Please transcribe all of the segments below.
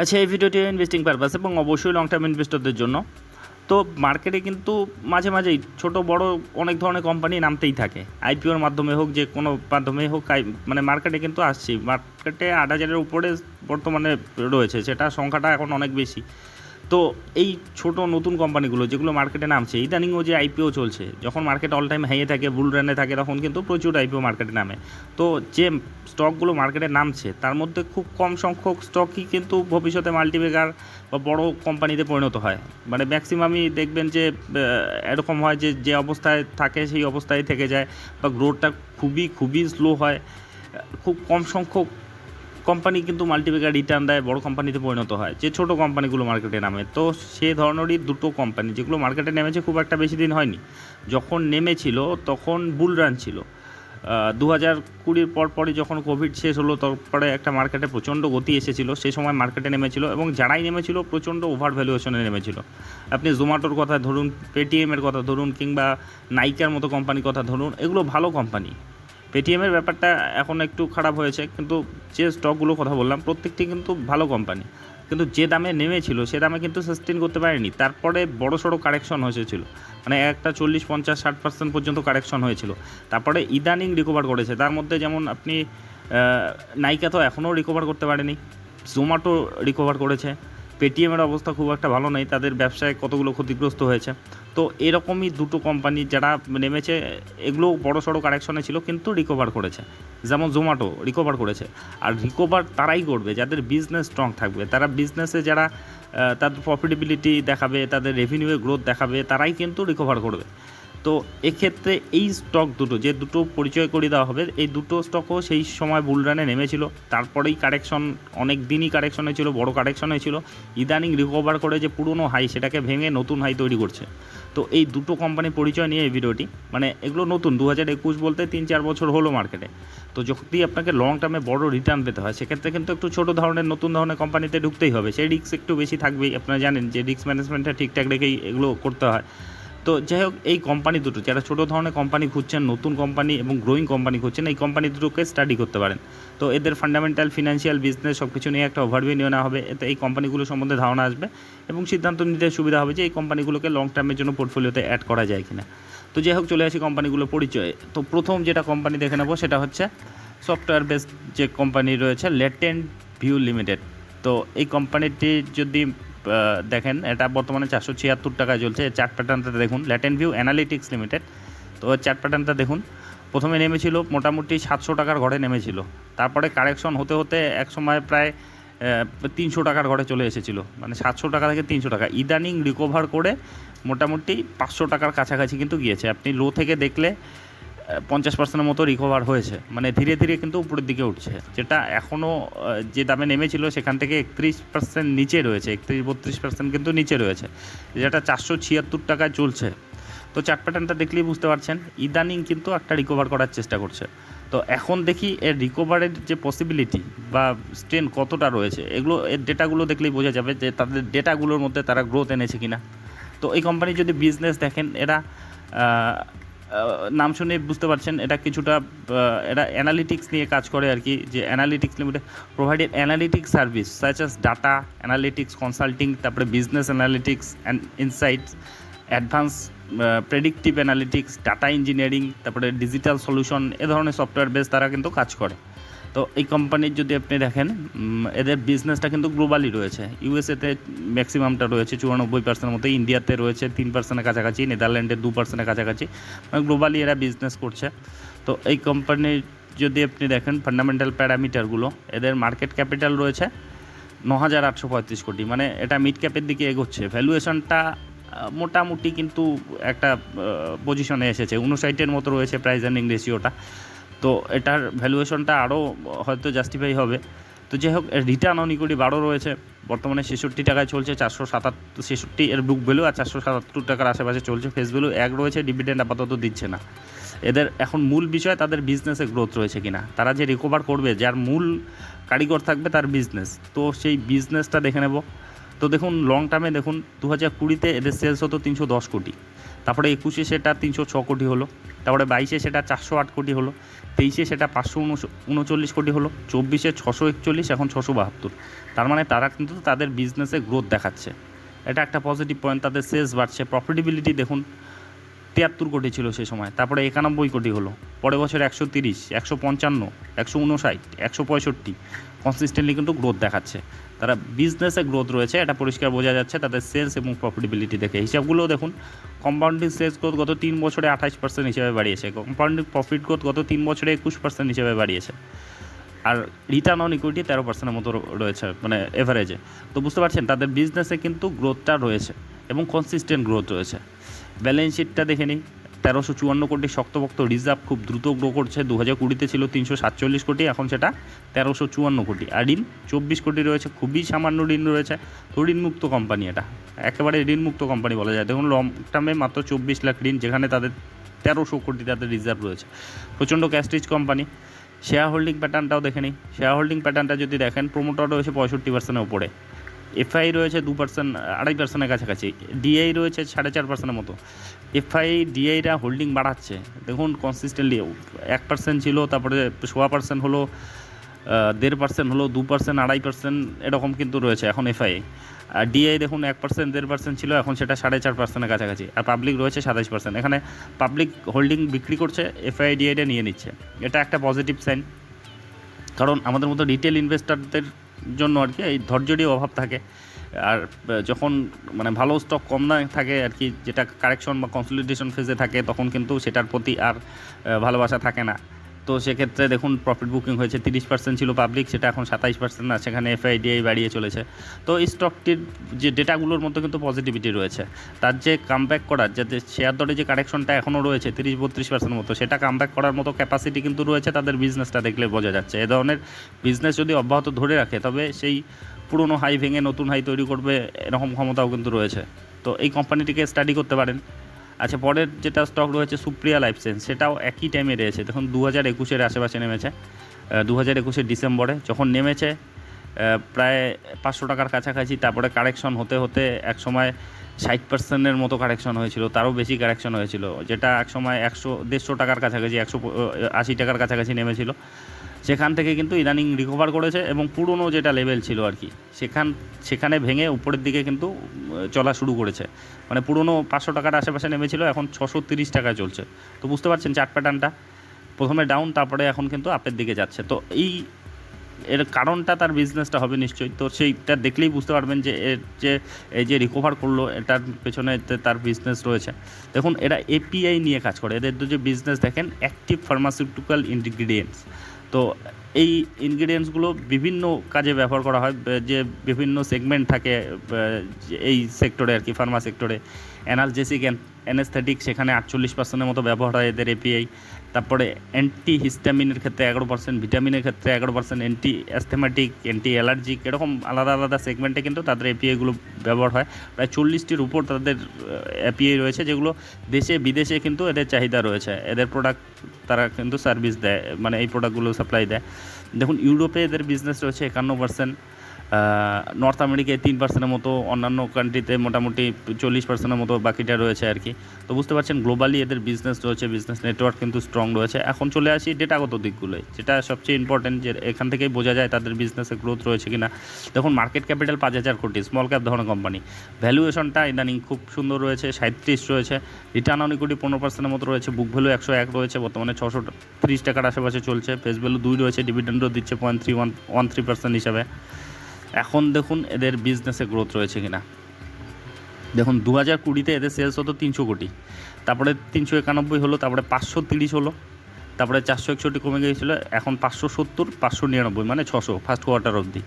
আচ্ছা এই ভিডিওটি ইনভেস্টিং পারপাস এবং অবশ্যই লং টার্ম ইনভেস্টরদের জন্য। তো মার্কেটে কিন্তু মাঝে মাঝেই ছোট, বড় অনেক ধরনের কোম্পানি নামতেই থাকে। আইপিওর মাধ্যমে হোক, যে কোনো মাধ্যমে হোক মানে মার্কেটে কিন্তু আসছি মার্কেটে আট হাজারের উপরে বর্তমানে রয়েছে, সেটা সংখ্যাটা এখন অনেক বেশি। তো এই ছোট নতুন কোম্পানিগুলো যেগুলো মার্কেটে নামছে ইদানিংও যে আইপিও চলছে, যখন মার্কেট অল টাইম হাইয়ে থাকে বুল রানে থাকে, তখন কিন্তু প্রচুর আইপিও মার্কেটে নামে। তো যে স্টকগুলো মার্কেটে নামছে, তার মধ্যে খুব কম সংখ্যক স্টকই কিন্তু ভবিষ্যতে মাল্টিবেগার বা বড় কোম্পানিতে পরিণত হয়। মানে ম্যাক্সিমামই দেখবেন যে এরকম হয় যে যে অবস্থায় থাকে, সেই অবস্থায় থেকে যায় বা গ্রোথটা খুবই খুবই স্লো হয়। খুব কম সংখ্যক কোম্পানি কিন্তু মাল্টিপেকার রিটার্ন দেয়, বড় কোম্পানিতে পরিণত হয়। যে ছোট কোম্পানিগুলো মার্কেটে নামে, তো সে ধরনেরই দুটো কোম্পানি যেগুলো মার্কেটে নেমেছে, খুব একটা বেশি দিন হয়নি। যখন নেমেছিল, তখন বুল রান ছিল। দু হাজার কুড়ির পর পরই যখন কোভিড শেষ হলো, তারপরে একটা মার্কেটে প্রচণ্ড গতি এসেছিল। সেই সময় মার্কেটে নেমেছিল এবং যারাই নেমেছিল, প্রচণ্ড ওভার ভ্যালুয়েশনে নেমেছিল। আপনি জোম্যাটোর কথা ধরুন পেটিএমের কথা ধরুন কিংবা নাইকার মতো কোম্পানির কথা ধরুন, এগুলো ভালো কোম্পানি পেটিএমের ব্যাপারটা এখন একটু খারাপ হয়েছে, কিন্তু যে স্টকগুলো কথা বললাম, প্রত্যেকটি কিন্তু ভালো কোম্পানি কিন্তু যে দামে নেমেছিল, সে দামে কিন্তু সাস্টেন করতে পারেনি। তারপরে বড় সড়ো কারেকশন হয়েছিল। মানে একটা চল্লিশ, পঞ্চাশ, ষাট পার্সেন্ট পর্যন্ত কারেকশন হয়েছিল। তারপরে ইদানিং রিকভার করেছে। তার মধ্যে যেমন আপনি নাইকা তো এখনও রিকভার করতে পারেনি। জোম্যাটো রিকভার করেছে। পেটিএমের অবস্থা খুব একটা ভালো নেই, তাদের ব্যবসায় কতগুলো ক্ষতিগ্রস্ত হয়েছে। তো এরকমই দুটো কোম্পানি যারা নেমেছে, এগুলো বড় সড়ো কারেকশনে ছিল, কিন্তু রিকভার করেছে। যেমন জোম্যাটো রিকভার করেছে। আর রিকভার তারাই করবে, যাদের বিজনেস স্ট্রং থাকবে। তারা বিজনেসে যারা তাদের প্রফিটেবিলিটি দেখাবে, তাদের রেভিনিউয়ে গ্রোথ দেখাবে, তারাই কিন্তু রিকভার করবে। তো এক্ষেত্রে এই স্টক দুটো, যে দুটো পরিচয় করে দেওয়া হবে, এই দুটো স্টকও সেই সময় বুলরানে নেমেছিল। তারপরেই কারেকশন অনেক দিনই কারেকশন হয়েছিল, বড় কারেকশন হয়েছিল। ইদানিং রিকভার করে যে পুরনো হাই সেটাকে ভেঙে নতুন হাই তৈরি করছে। তো এই দুটো কোম্পানি পরিচয় নিয়ে এই ভিডিওটি মানে এগুলো নতুন দু হাজার একুশ বলতে তিন চার বছর হলো মার্কেটে তো যদি আপনাকে লং টার্মে বড় রিটার্ন পেতে হয়, সেক্ষেত্রে কিন্তু একটু ছোটো ধরনের, নতুন ধরনের কোম্পানিতে ঢুকতেই হবে। সেই রিস্ক একটু বেশি থাকবেই, আপনারা জানেন যে রিস্ক ম্যানেজমেন্টটা ঠিকঠাক রেখেই এগুলো করতে হয়। তো যাই হোক, এই কোম্পানি দুটো, যারা ছোটো ধরনের কোম্পানি খুঁজছেন, নতুন কোম্পানি এবং গ্রোয়িং কোম্পানি খুঁজছেন, এই কোম্পানি দুটোকে স্টাডি করতে পারেন। তো এদের ফান্ডামেন্টাল ফিনান্সিয়াল বিজনেস সব কিছু নিয়ে একটা ওভারভিউ নিয়ে নেওয়া হবে। এতে এই কোম্পানিগুলো সম্বন্ধে ধারণা আসবে এবং সিদ্ধান্ত নিতে সুবিধা হবে যে এই কোম্পানিগুলোকে লং টার্মের জন্য পোর্টফোলিওতে অ্যাড করা যায় কিনা। তো যাই হোক, চলে আসি কোম্পানিগুলো পরিচয়ে। তো প্রথম যেটা কোম্পানি দেখে নেব সেটা হচ্ছে সফটওয়্যার বেসড যে কোম্পানি রয়েছে লেটেন্ট ভিউ লিমিটেড তো এই কোম্পানিটি যদি দেখেন, এটা বর্তমানে চারশো ছিয়াত্তর টাকায় চলছে। চার্ট প্যাটার্নটা দেখুন ল্যাটেন ভিউ অ্যানালিটিক্স লিমিটেড তো চার্ট প্যাটার্নটা দেখুন, প্রথমে নেমেছিল মোটামুটি সাতশো টাকার ঘরে নেমেছিল। তারপরে কারেকশন হতে হতে এক সময় প্রায় তিনশো টাকার ঘরে চলে এসেছিল। মানে সাতশো টাকা থেকে তিনশো টাকা। ইদানিং রিকভার করে মোটামুটি পাঁচশো টাকার কাছাকাছি কিন্তু গিয়েছে। আপনি লো থেকে দেখলে পঞ্চাশ পার্সেন্টের মতো রিকভার হয়েছে। মানে ধীরে ধীরে কিন্তু উপরের দিকে উঠছে। যেটা এখনও যে দামে নেমেছিল সেখান থেকে একত্রিশ পার্সেন্ট নিচে রয়েছে। একত্রিশ, বত্রিশ পার্সেন্ট কিন্তু নিচে রয়েছে। যেটা চারশো ছিয়াত্তর টাকায় চলছে। তো চার্ট প্যাটার্নটা দেখলেই বুঝতে পারছেন, ইদানিং কিন্তু একটা রিকভার করার চেষ্টা করছে। তো এখন দেখি এর রিকভারের যে পসিবিলিটি বা স্ট্রেন কতটা রয়েছে, এগুলো, এর ডেটাগুলো দেখলেই বোঝা যাবে যে তাদের ডেটাগুলোর মধ্যে তারা গ্রোথ এনেছে কিনা। তো এই কোম্পানির যদি বিজনেস দেখেন, এরা নাম শুনে বুঝতে পারছেন, এটা কিছুটা এটা অ্যানালিটিক্স নিয়ে কাজ করে আর কি, যে analytics limited provided analytics service such as data analytics consulting তারপরে business analytics and insights advance predictive analytics data engineering তারপরে ডিজিটাল সলিউশন এ ধরনের সফটওয়্যার বেস তারা কিন্তু কাজ করে। তো এই কোম্পানির যদি আপনি দেখেন এদের বিজনেসটা কিন্তু গ্লোবালি রয়েছে। ইউএসএতে ম্যাক্সিমামটা রয়েছে চুরানব্বই পার্সেন্টের মতো ইন্ডিয়াতে রয়েছে তিন পার্সেন্টের কাছাকাছি নেদারল্যান্ডে দু পার্সেন্টের কাছাকাছি। মানে গ্লোবালি এরা বিজনেস করছে। তো এই কোম্পানির যদি আপনি দেখেন ফান্ডামেন্টাল প্যারামিটারগুলো এদের মার্কেট ক্যাপিটাল রয়েছে ন হাজার আটশো পঁয়ত্রিশ কোটি। মানে এটা মিড ক্যাপের দিকে এগোচ্ছে। ভ্যালুয়েশনটা মোটামুটি কিন্তু একটা পজিশনে এসেছে। উনষাটের মতো রয়েছে প্রাইস আর্নিং রেশিওটা তো এটার ভ্যালুয়েশনটা আরও হয়তো জাস্টিফাই হবে। তো যাই হোক রিটার্ন অন ইকুইটি বারো রয়েছে। বর্তমানে ছেষট্টি টাকায় চলছে, চারশো সাতাত্তর, ছেষট্টি এর বুক ভ্যালু আর চারশো সাতাত্তর টাকার আশেপাশে চলছে। ফেস ভ্যালু এক রয়েছে ডিভিডেন্ড আপাতত দিচ্ছে না। এদের এখন মূল বিষয় তাদের বিজনেসে গ্রোথ রয়েছে কিনা। তারা যে রিকভার করবে, যার মূল কারিগর থাকবে তার বিজনেস তো সেই বিজনেসটা দেখে নেব। তো দেখুন লং টার্মে দেখুন দু হাজার কুড়িতে এদের সেলস হতো তিনশো দশ কোটি। তারপরে একুশে সেটা তিনশো ছ কোটি হলো। তারপরে বাইশে সেটা চারশো আট কোটি হলো। তেইশে সেটা পাঁচশো উনচল্লিশ কোটি হলো, চব্বিশে ছশো একচল্লিশ, এখন ছশো বাহাত্তর। তার মানে তারা কিন্তু তাদের বিজনেসে গ্রোথ দেখাচ্ছে। এটা একটা পজিটিভ পয়েন্ট তাদের সেলস বাড়ছে। প্রফিটেবিলিটি দেখুন তিয়াত্তর কোটি ছিল সে সময়। তারপরে একানব্বই কোটি হলো। পরের বছর একশো তিরিশ, একশো পঞ্চান্ন, একশো উনষাট একশো পঁয়ষট্টি। কনসিস্টেন্টলি কিন্তু গ্রোথ দেখাচ্ছে। তারা বিজনেসে গ্রোথ রয়েছে, এটা পরিষ্কার বোঝা যাচ্ছে তাদের সেলস এবং প্রফিটেবিলিটি দেখে। হিসাবগুলো দেখুন কম্পাউন্ডিং সেলস গ্রোথ গত তিন বছরে আঠাশ পার্সেন্ট হিসেবে বাড়িয়েছে। কম্পাউন্ডিং প্রফিট গ্রোথ গত তিন বছরে একুশ পার্সেন্ট হিসেবে বাড়িয়েছে। আর রিটার্ন অন ইকুইটি তেরো পার্সেন্টের মতো রয়েছে মানে এভারেজে তো বুঝতে পারছেন, তাদের বিজনেসে কিন্তু গ্রোথটা রয়েছে এবং কনসিস্টেন্ট গ্রোথ রয়েছে। ব্যালেন্স শিটটা দেখে নিই। তেরোশো চুয়ান্ন কোটি শক্তপোক্ত রিজার্ভ খুব দ্রুত গ্রো করছে। দু হাজার কুড়িতে ছিল তিনশো সাতচল্লিশ কোটি, এখন সেটা তেরোশো চুয়ান্ন কোটি। আর ঋণ চব্বিশ কোটি রয়েছে, খুবই সামান্য ঋণ রয়েছে। তো ঋণমুক্ত কোম্পানি এটা। একেবারে ঋণমুক্ত কোম্পানি বলা যায়। দেখুন লং টার্মে মাত্র চব্বিশ লাখ ঋণ, যেখানে তাদের তেরোশো কোটি তাদের রিজার্ভ রয়েছে। প্রচণ্ড ক্যাস্টিজ কোম্পানি শেয়ার হোল্ডিং প্যাটার্নটাও দেখে নিই। শেয়ার হোল্ডিং প্যাটার্নটা যদি দেখেন প্রোমোটার রয়েছে পঁয়ষট্টি পার্সেন্টের উপরে। এফআই রয়েছে দু পার্সেন্ট আড়াই পার্সেন্টের কাছাকাছি। ডিআই রয়েছে সাড়ে চার পার্সেন্টের মতো। এফআই ডিআইরা হোল্ডিং বাড়াচ্ছে। দেখুন কনসিস্টেন্টলি এক পার্সেন্ট ছিল, তারপরে সোয়া পার্সেন্ট হলো দেড় পার্সেন্ট হলো, দু পার্সেন্ট আড়াই পার্সেন্ট এরকম কিন্তু রয়েছে এখন এফআই আর ডিআই দেখুন এক পার্সেন্ট দেড় পার্সেন্ট ছিল, এখন সেটা সাড়ে চার পার্সেন্টের কাছাকাছি। আর পাবলিক রয়েছে সাতাশ পার্সেন্ট এখানে পাবলিক হোল্ডিং বিক্রি করছে এফআই ডিআইটা নিয়ে নিচ্ছে। এটা একটা পজিটিভ সাইন কারণ আমাদের মতো রিটেল ইনভেস্টারদের জন্য আর কি, এই ধৈর্যেরই অভাব থাকে। আর যখন মানে ভালো স্টক কম দামে থাকে আর কি, যেটা কারেকশন বা কনসলিডেশন ফেজে থাকে, তখন কিন্তু সেটার প্রতি আর ভালোবাসা থাকে না। তো সেক্ষেত্রে দেখুন প্রফিট বুকিং হয়েছে, তিরিশ পার্সেন্ট ছিল পাবলিক সেটা এখন সাতাইশ পার্সেন্ট না, সেখানে এফআইডিআই বাড়িয়ে চলেছে। তো এই স্টকটির যে ডেটাগুলোর মধ্যে কিন্তু পজিটিভিটি রয়েছে। তার যে কামব্যাক করার, যাতে শেয়ার দরে যে কারেকশনটা এখনও রয়েছে, তিরিশ বত্রিশ পার্সেন্ট মতো, সেটা কামব্যাক করার মতো ক্যাপাসিটি কিন্তু রয়েছে তাদের বিজনেসটা দেখলে বোঝা যাচ্ছে। এ ধরনের বিজনেস যদি অব্যাহত ধরে রাখে, তবে সেই পুরনো হাই ভেঙে নতুন হাই তৈরি করবে, এরকম ক্ষমতাও কিন্তু রয়েছে। তো এই কোম্পানিটিকে স্টাডি করতে পারেন। আচ্ছা পরের যেটা স্টক রয়েছে সুপ্রিয়া লাইফ সায়েন্স সেটাও একই টাইমে রয়েছে। দেখুন দু হাজার একুশের আশেপাশে নেমেছে। দু হাজার একুশের ডিসেম্বরে যখন নেমেছে প্রায় পাঁচশো টাকার কাছাকাছি, তারপরে কারেকশন হতে হতে এক সময় ষাট পার্সেন্টের মতো কারেকশন হয়েছিল, তারও বেশি কারেকশন হয়েছিল, যেটা এক সময় একশো, দেড়শো টাকার কাছাকাছি, একশো আশি টাকার কাছাকাছি নেমেছিল। সেখান থেকে কিন্তু ইদানিং রিকভার করেছে এবং পুরনো যেটা লেভেল ছিল আর কি, সেখান, সেখানে ভেঙে উপরের দিকে কিন্তু চলা শুরু করেছে। মানে পুরনো পাঁচশো টাকার আশেপাশে নেমেছিল, এখন ছশো তিরিশ টাকায় চলছে। তো বুঝতে পারছেন চার্ট প্যাটার্নটা প্রথমে ডাউন তারপরে এখন কিন্তু আপের দিকে যাচ্ছে। তো এই, এর কারণটা তার বিজনেসটা হবে নিশ্চয়ই। তো সেইটা দেখলেই বুঝতে পারবেন যে, এর যে, এই যে রিকভার করল, এটার পেছনে তার বিজনেস রয়েছে। দেখুন, এরা এপিআই নিয়ে কাজ করে। এদের যে বিজনেস দেখেন অ্যাক্টিভ ফার্মাসিউটিক্যাল ইনগ্রিডিয়েন্টস তো এই ইনগ্রিডিয়েন্টসগুলো বিভিন্ন কাজে ব্যবহার করা হয়, যে বিভিন্ন সেগমেন্ট থাকে এই সেক্টরে আর কি ফার্মা সেক্টরে অ্যানালজেসিক অ্যানেস্থেটিক সেখানে আটচল্লিশ পার্সেন্টের মতো ব্যবহার হয় এদের এপিআই তারপরে অ্যান্টি হিস্টামিনের ক্ষেত্রে এগারো পার্সেন্ট ভিটামিনের ক্ষেত্রে এগারো percent anti asthmatic anti allergic এরকম আলাদা আলাদা সেগমেন্টে কিন্তু তাদের এপিআইগুলো ব্যবহার হয়। প্রায় চল্লিশটির উপর তাদের এপিআই রয়েছে, যেগুলো দেশে, বিদেশে কিন্তু এদের চাহিদা রয়েছে। এদের প্রোডাক্ট তারা কিন্তু সার্ভিস দেয় মানে এই প্রোডাক্টগুলো সাপ্লাই দেয়। দেখুন, ইউরোপে এদের বিজনেস রয়েছে একান্ন পার্সেন্ট নর্থ আমেরিকায় তিন পার্সেন্টের মতো, অন্যান্য কান্ট্রিতে মোটামুটি চল্লিশ পার্সেন্টের মতো বাকিটা রয়েছে আর কি। তো বুঝতে পারছেন গ্লোবালি এদের বিজনেস রয়েছে বিজনেস নেটওয়ার্ক কিন্তু স্ট্রং রয়েছে। এখন চলে আসি ডেটাগত দিকগুলোয়, যেটা সবচেয়ে ইম্পর্টেন্ট যে এখান থেকেই বোঝা যায় তাদের বিজনেসে গ্রোথ রয়েছে কিনা। দেখুন মার্কেট ক্যাপিটাল পাঁচ হাজার কোটি স্মল ক্যাপ ধরনের কোম্পানি ভ্যালুয়েশনটা ইদানিং খুব সুন্দর রয়েছে সাঁত্রিশ রয়েছে। রিটার্ন অন ইকুইটি পনেরো পার্সেন্টের মতো রয়েছে বুক ভ্যালু একশো এক রয়েছে, বর্তমানে ছশো ত্রিশ টাকার আশেপাশে চলছে। ফেস ভ্যালু দুই রয়েছে ডিভিডেন্ডও দিচ্ছে point three one one three percent হিসাবে। এখন দেখুন এদের বিজনেসে গ্রোথ রয়েছে কিনা। দেখুন দু হাজার কুড়িতে এদের সেলস হতো তিনশো কোটি। তারপরে তিনশো একানব্বই হলো, তারপরে পাঁচশো তিরিশ হলো, তারপরে চারশো একষট্টি কমে গিয়েছিল, এখন পাঁচশো সত্তর, পাঁচশো নিরানব্বই মানে ছশো ফার্স্ট কোয়ার্টার অবধি।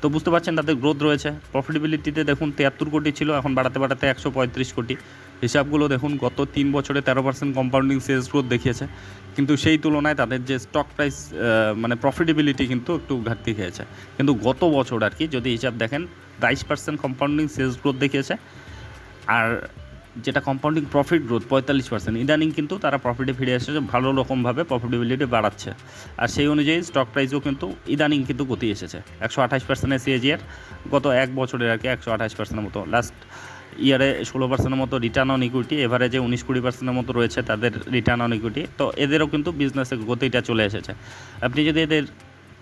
তো বুঝতে পারছেন তাদের গ্রোথ রয়েছে। প্রফিটেবিলিটিতে দেখুন তিয়াত্তর কোটি ছিল, এখন বাড়াতে বাড়াতে একশো পঁয়ত্রিশ কোটি। হিসাবগুলো দেখুন, গত তিন বছরে তেরো পার্সেন্ট কম্পাউন্ডিং সেলস গ্রোথ দেখিয়েছে। কিন্তু সেই তুলনায় তাদের যে স্টক প্রাইস মানে প্রফিটেবিলিটি কিন্তু একটু ঘাটতি খেয়েছে। কিন্তু গত বছর আর কি, যদি হিসাব দেখেন, বাইশ পার্সেন্ট কম্পাউন্ডিং সেলস গ্রোথ দেখিয়েছে। আর যেটা কম্পাউন্ডিং প্রফিট গ্রোথ পঁয়তাল্লিশ পার্সেন্ট ইদানিং কিন্তু তারা প্রফিটে ফিরে এসেছে, ভালো রকমভাবে প্রফিটেবিলিটি বাড়াচ্ছে। আর সেই অনুযায়ী স্টক প্রাইসও কিন্তু ইদানিং কিন্তু গতি এসেছে। একশো আঠাশ পার্সেন্টের সিএজিআর গত এক বছরের আর কি একশো আঠাশ পার্সেন্টের মতো। লাস্ট ইয়ারে ষোলো পার্সেন্টের মতো রিটার্ন অন ইকুইটি এভারেজে উনিশ কুড়ি পার্সেন্টের মতো রয়েছে তাদের রিটার্ন অন ইকুইটি তো এদেরও কিন্তু বিজনেসের গতিটা চলে এসেছে। আপনি যদি এদের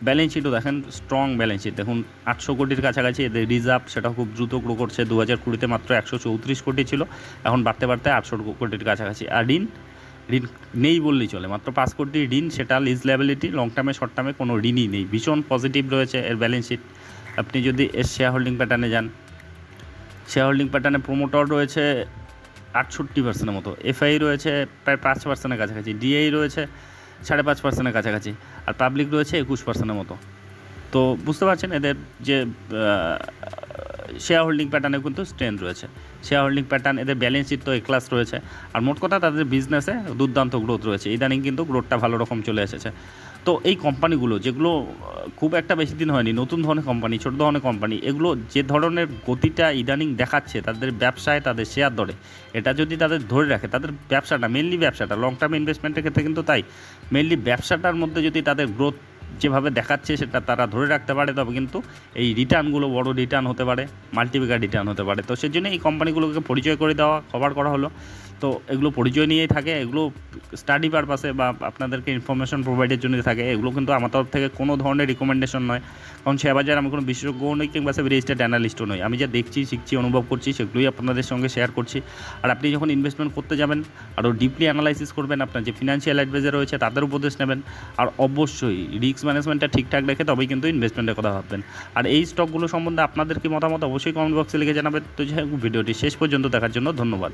ব্যালেন্স শিটও দেখেন স্ট্রং ব্যালেন্স শিট দেখুন, আটশো কোটির কাছাকাছি এদের রিজার্ভ সেটা খুব দ্রুত গ্রো করছে। দু হাজার কুড়িতে মাত্র একশো চৌত্রিশ কোটি ছিল, এখন বাড়তে বাড়তে আটশো কোটির কাছাকাছি। আর ঋণ ঋণ নেই বললেই চলে, মাত্র পাঁচ কোটি ঋণ, সেটা লিজ ল্যাবিলিটি লং টার্মে শর্ট টার্মে কোনো ঋণই নেই। ভীষণ পজিটিভ রয়েছে এর ব্যালেন্স শিট আপনি যদি এর শেয়ার হোল্ডিং প্যাটার্নে যান শেয়ার হোল্ডিং প্যাটার্নে প্রোমোটর রয়েছে আটষট্টি পার্সেন্টের মতো। এফআই রয়েছে প্রায় পাঁচ পার্সেন্টের কাছাকাছি। ডিআই রয়েছে সাড়ে পাঁচ পার্সেন্টের কাছাকাছি। আর পাবলিক রয়েছে একুশ পার্সেন্টের মতো। তো বুঝতে পারছেন? এদের যে শেয়ার হোল্ডিং প্যাটার্নে কিন্তু স্ট্রেন্থ রয়েছে। শেয়ার হোল্ডিং প্যাটার্ন এদের ব্যালেন্স শিট তো এ ক্লাস রয়েছে। আর মোট কথা, তাদের বিজনেসে দুর্দান্ত গ্রোথ রয়েছে। ইদানিং কিন্তু গ্রোথটা ভালো রকম চলে এসেছে। তো এই কোম্পানিগুলো, যেগুলো খুব একটা বেশি দিন হয়নি, নতুন ধরনের কোম্পানি, ছোট ধরনের কোম্পানি, এগুলো যে ধরনের গতিটা ইদানিং দেখাচ্ছে, তাদের ব্যবসায় তাদের শেয়ার দরে, এটা যদি তাদের ধরে রাখে, তাদের ব্যবসাটা মেনলি ব্যবসাটা লং টার্ম ইনভেস্টমেন্টের ক্ষেত্রে কিন্তু তাই মেনলি ব্যবসাটার মধ্যে যদি তাদের গ্রোথ যেভাবে দেখাচ্ছে, সেটা তারা ধরে রাখতে পারে, তবে কিন্তু এই রিটার্নগুলো বড় রিটার্ন হতে পারে মাল্টিপিকার রিটার্ন হতে পারে, তো সেই জন্য এই কোম্পানিগুলোকে পরিচয় করে দেওয়া কভার করা হলো। তো এগুলো পরিচয় নিয়েই থাকে, এগুলো স্টাডি পারপাসে বা আপনাদেরকে ইনফরমেশন প্রোভাইডের জন্য থাকে, এগুলো কিন্তু আমার তরফ থেকে কোনো ধরনের রিকমেন্ডেশন নয়। কারণ বাজার আমি কোনো বিশেষজ্ঞও নই কিংবা সে রেজিস্টার্ড অ্যানালিস্টও নই। আমি যা দেখছি, শিখছি, অনুভব করছি, সেগুলোই আপনাদের সঙ্গে শেয়ার করছি। আর আপনি যখন ইনভেস্টমেন্ট করতে যাবেন, আরও ডিপলি অ্যানালাইসিস করবেন, আপনার যে ফিনান্সিয়াল অ্যাডভাইজার রয়েছে, তাদের উপদেশ নেবেন। আর অবশ্যই রিস্ক ম্যানেজমেন্টটা ঠিকঠাক রেখে তবেই কিন্তু ইনভেস্টমেন্টের কথা ভাববেন। আর এই স্টকগুলো সম্বন্ধে আপনাদের কি মতামত, অবশ্যই কমেন্ট বক্সে লিখে জানাবেন। তো যাই ভিডিওটি শেষ পর্যন্ত দেখার জন্য ধন্যবাদ।